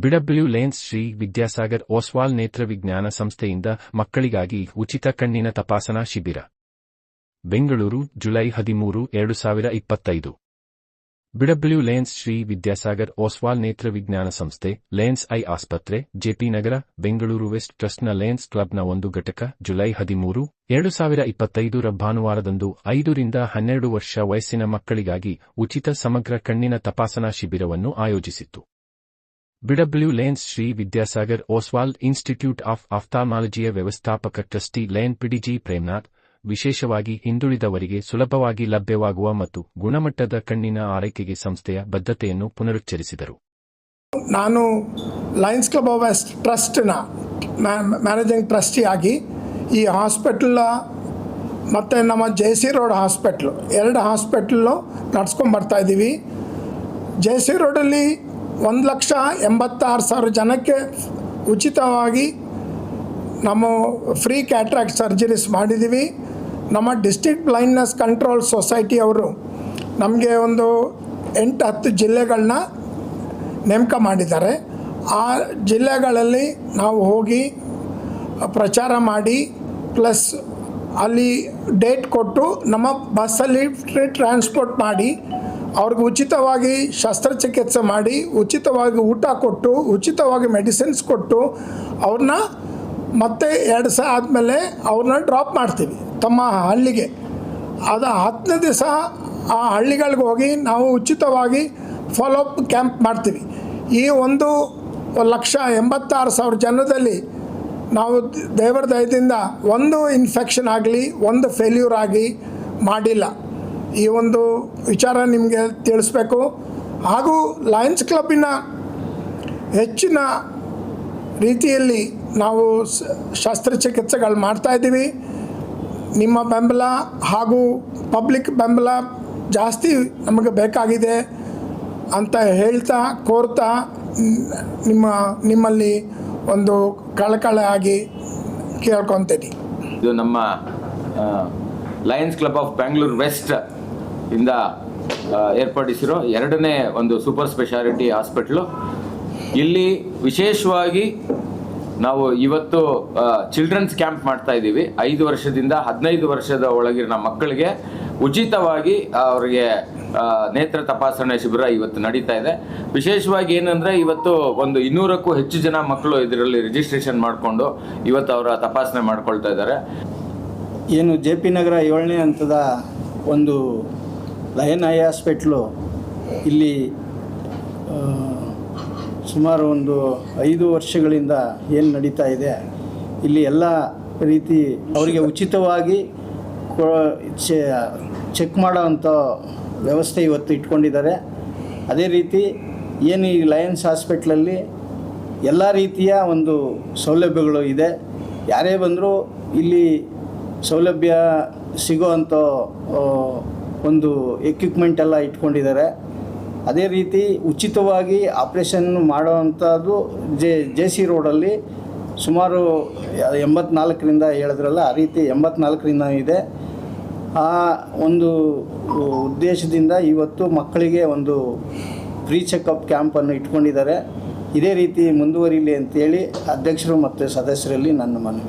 BW Lions Shri Vidyasagar Oswal ನೇತ್ರ ವಿಜ್ಞಾನ ಸಂಸ್ಥೆಯಿಂದ ಮಕ್ಕಳಿಗಾಗಿ ಉಚಿತ ಕಣ್ಣಿನ ತಪಾಸಣಾ ಶಿಬಿರ. ಬೆಂಗಳೂರು, ಜುಲೈ ಹದಿಮೂರು, ಎರಡು ಸಾವಿರ ಇಪ್ಪತ್ತೈದು. ಬಿಡಬ್ಲ್ಯೂ ಲೇನ್ಸ್ ಶ್ರೀ ವಿದ್ಯಾಸಾಗರ್ ಓಸ್ವಾಲ್ ನೇತ್ರ ವಿಜ್ಞಾನ ಸಂಸ್ಥೆ, ಲೇನ್ಸ್ ಐ ಆಸ್ಪತ್ರೆ, ಜೆಪಿ ನಗರ, ಬೆಂಗಳೂರು ವೆಸ್ಟ್ ಟ್ರಸ್ಟ್ನ ಲೇನ್ಸ್ ಕ್ಲಬ್ನ ಒಂದು ಘಟಕ, ಜುಲೈ ಹದಿಮೂರು, ಎರಡು ಸಾವಿರ ಇಪ್ಪತ್ತೈದರ ಭಾನುವಾರದಂದು ಐದರಿಂದ ಹನ್ನೆರಡು ವರ್ಷ ವಯಸ್ಸಿನ ಮಕ್ಕಳಿಗಾಗಿ ಉಚಿತ ಸಮಗ್ರ ಕಣ್ಣಿನ ತಪಾಸಣಾ ಶಿಬಿರವನ್ನು ಆಯೋಜಿಸಿತ್ತು. BW Lions Shri Vidyasagar Oswal Institute of ಆಫ್ಥಾಲ್ಮಾಲಜಿಯ ವ್ಯವಸ್ಥಾಪಕ ಟ್ರಸ್ಟಿ ಲೇನ್ ಪಿಡಿಜಿ ಪ್ರೇಮ್ನಾಥ್, ವಿಶೇಷವಾಗಿ ಹಿಂದುಳಿದವರಿಗೆ ಸುಲಭವಾಗಿ ಲಭ್ಯವಾಗುವ ಮತ್ತು ಗುಣಮಟ್ಟದ ಕಣ್ಣಿನ ಆರೈಕೆಗೆ ಸಂಸ್ಥೆಯ ಬದ್ಧತೆಯನ್ನು ಪುನರುಚ್ಚರಿಸಿದರು. ನಾನು ಲಯನ್ಸ್ ಕ್ಲಬ್ ಆಫ್ ಟ್ರಸ್ಟ್ನ ಮ್ಯಾನೇಜಿಂಗ್ ಟ್ರಸ್ಟಿಯಾಗಿ ಈ ಹಾಸ್ಪಿಟಲ್ ಮತ್ತು ನಮ್ಮ ಜೆ ಸಿ ರೋಡ್ ಹಾಸ್ಪಿಟ್ಲು ಎರಡು ಹಾಸ್ಪಿಟ್ಲು ನಡ್ಸ್ಕೊಂಡು ಬರ್ತಾ ಇದ್ದೀವಿ. ಜೆ ಸಿ ರೋಡಲ್ಲಿ ಒಂದು ಲಕ್ಷ ಎಂಬತ್ತಾರು ಸಾವಿರ ಜನಕ್ಕೆ ಉಚಿತವಾಗಿ ನಮ್ಮ ಫ್ರೀ ಕ್ಯಾಟ್ರಾಕ್ಟ್ ಸರ್ಜರೀಸ್ ಮಾಡಿದ್ದೀವಿ ನಮ್ಮ ಡಿಸ್ಟಿಕ್ಟ್ ಬ್ಲೈಂಡ್ನೆಸ್ ಕಂಟ್ರೋಲ್ ಸೊಸೈಟಿ ಅವರು ನಮಗೆ ಒಂದು ಎಂಟು ಹತ್ತು ಜಿಲ್ಲೆಗಳನ್ನ ನೇಮಕ ಮಾಡಿದ್ದಾರೆ. ಆ ಜಿಲ್ಲೆಗಳಲ್ಲಿ ನಾವು ಹೋಗಿ ಪ್ರಚಾರ ಮಾಡಿ, ಪ್ಲಸ್ ಅಲ್ಲಿ ಡೇಟ್ ಕೊಟ್ಟು ನಮ್ಮ ಬಸ್ಸಲ್ಲಿ ಟ್ರಾನ್ಸ್ಪೋರ್ಟ್ ಮಾಡಿ ಅವ್ರಿಗೆ ಉಚಿತವಾಗಿ ಶಸ್ತ್ರಚಿಕಿತ್ಸೆ ಮಾಡಿ, ಉಚಿತವಾಗಿ ಊಟ ಕೊಟ್ಟು, ಉಚಿತವಾಗಿ ಮೆಡಿಸಿನ್ಸ್ ಕೊಟ್ಟು ಅವ್ರನ್ನ ಮತ್ತೆ ಎರಡು ಸಹ ಆದಮೇಲೆ ಅವ್ರನ್ನ ಡ್ರಾಪ್ ಮಾಡ್ತೀವಿ ತಮ್ಮ ಹಳ್ಳಿಗೆ. ಅದು ಹತ್ತನೇ ದಿವಸ ಆ ಹಳ್ಳಿಗಳಿಗೆ ಹೋಗಿ ನಾವು ಉಚಿತವಾಗಿ ಫಾಲೋಅಪ್ ಕ್ಯಾಂಪ್ ಮಾಡ್ತೀವಿ. ಈ ಒಂದು ಲಕ್ಷ ಎಂಬತ್ತಾರು ಸಾವಿರ ಜನದಲ್ಲಿ ನಾವು ದೇವರ ದಯದಿಂದ ಒಂದು ಇನ್ಫೆಕ್ಷನ್ ಆಗಲಿ, ಒಂದು ಫೇಲ್ಯೂರ್ ಆಗಿ ಮಾಡಿಲ್ಲ. ಈ ಒಂದು ವಿಚಾರ ನಿಮಗೆ ತಿಳಿಸ್ಬೇಕು. ಹಾಗೂ ಲಯನ್ಸ್ ಕ್ಲಬ್ಬಿನ ಹೆಚ್ಚಿನ ರೀತಿಯಲ್ಲಿ ನಾವು ಶಸ್ತ್ರಚಿಕಿತ್ಸೆಗಳು ಮಾಡ್ತಾಯಿದ್ದೀವಿ ನಿಮ್ಮ ಬೆಂಬಲ ಹಾಗೂ ಪಬ್ಲಿಕ್ ಬೆಂಬಲ ಜಾಸ್ತಿ ನಮಗೆ ಬೇಕಾಗಿದೆ ಅಂತ ಹೇಳ್ತಾ ಕೋರ್ತಾ ನಿಮ್ಮ, ನಿಮ್ಮಲ್ಲಿ ಒಂದು ಕಳಕಳಿಯಾಗಿ ಕೇಳ್ಕೊತೀನಿ. ಇದು ನಮ್ಮ Lions Club of Bengaluru West ಇಂದ ಏರ್ಪಡಿಸಿರೋ ಎರಡನೇ ಒಂದು ಸೂಪರ್ ಸ್ಪೆಷಾಲಿಟಿ ಹಾಸ್ಪಿಟ್ಲು. ಇಲ್ಲಿ ವಿಶೇಷವಾಗಿ ನಾವು ಇವತ್ತು ಚಿಲ್ಡ್ರನ್ಸ್ ಕ್ಯಾಂಪ್ ಮಾಡ್ತಾ ಇದ್ದೀವಿ. ಐದು ವರ್ಷದಿಂದ ಹದಿನೈದು ವರ್ಷದ ಒಳಗಿನ ಮಕ್ಕಳಿಗೆ ಉಚಿತವಾಗಿ ಅವರಿಗೆ ನೇತ್ರ ತಪಾಸಣೆ ಶಿಬಿರ ಇವತ್ತು ನಡೀತಾ ಇದೆ. ವಿಶೇಷವಾಗಿ ಏನಂದರೆ ಇವತ್ತು ಒಂದು ಇನ್ನೂರಕ್ಕೂ ಹೆಚ್ಚು ಜನ ಮಕ್ಕಳು ಇದರಲ್ಲಿ ರಿಜಿಸ್ಟ್ರೇಷನ್ ಮಾಡಿಕೊಂಡು ಇವತ್ತು ಅವರ ತಪಾಸಣೆ ಮಾಡ್ಕೊಳ್ತಾ ಇದ್ದಾರೆ. ಏನು ಜೆ ಪಿ ನಗರ ಏಳನೇ ಹಂತದ ಒಂದು ಲಯನ್ ಐ ಹಾಸ್ಪಿಟ್ಲು ಇಲ್ಲಿ ಸುಮಾರು ಒಂದು ಐದು ವರ್ಷಗಳಿಂದ ಏನು ನಡೀತಾ ಇದೆ, ಇಲ್ಲಿ ಎಲ್ಲ ರೀತಿ ಅವರಿಗೆ ಉಚಿತವಾಗಿ ಚೆಕ್ ಮಾಡೋವಂಥ ವ್ಯವಸ್ಥೆ ಇವತ್ತು ಇಟ್ಕೊಂಡಿದ್ದಾರೆ. ಅದೇ ರೀತಿ ಏನು ಈ ಲಯನ್ಸ್ ಹಾಸ್ಪಿಟ್ಲಲ್ಲಿ ಎಲ್ಲ ರೀತಿಯ ಒಂದು ಸೌಲಭ್ಯಗಳು ಇದೆ. ಯಾರೇ ಬಂದರೂ ಇಲ್ಲಿ ಸೌಲಭ್ಯ ಸಿಗೋ ಅಂಥ ಒಂದು ಎಕ್ವಿಪ್ಮೆಂಟ್ ಎಲ್ಲ ಇಟ್ಕೊಂಡಿದ್ದಾರೆ. ಅದೇ ರೀತಿ ಉಚಿತವಾಗಿ ಆಪ್ರೇಷನ್ ಮಾಡೋವಂಥದ್ದು ಜೆ ಜೆ ಸಿ ರೋಡಲ್ಲಿ ಸುಮಾರು ಎಂಬತ್ನಾಲ್ಕರಿಂದ ಹೇಳಿದ್ರಲ್ಲ, ಆ ರೀತಿ ಎಂಬತ್ನಾಲ್ಕರಿಂದ ಇದೆ. ಆ ಒಂದು ಉದ್ದೇಶದಿಂದ ಇವತ್ತು ಮಕ್ಕಳಿಗೆ ಒಂದು ಫ್ರೀ ಚೆಕಪ್ ಕ್ಯಾಂಪನ್ನು ಇಟ್ಕೊಂಡಿದ್ದಾರೆ. ಇದೇ ರೀತಿ ಮುಂದುವರಿಲಿ ಅಂತೇಳಿ ಅಧ್ಯಕ್ಷರು ಮತ್ತು ಸದಸ್ಯರಲ್ಲಿ ನನ್ನ ಮನವಿ.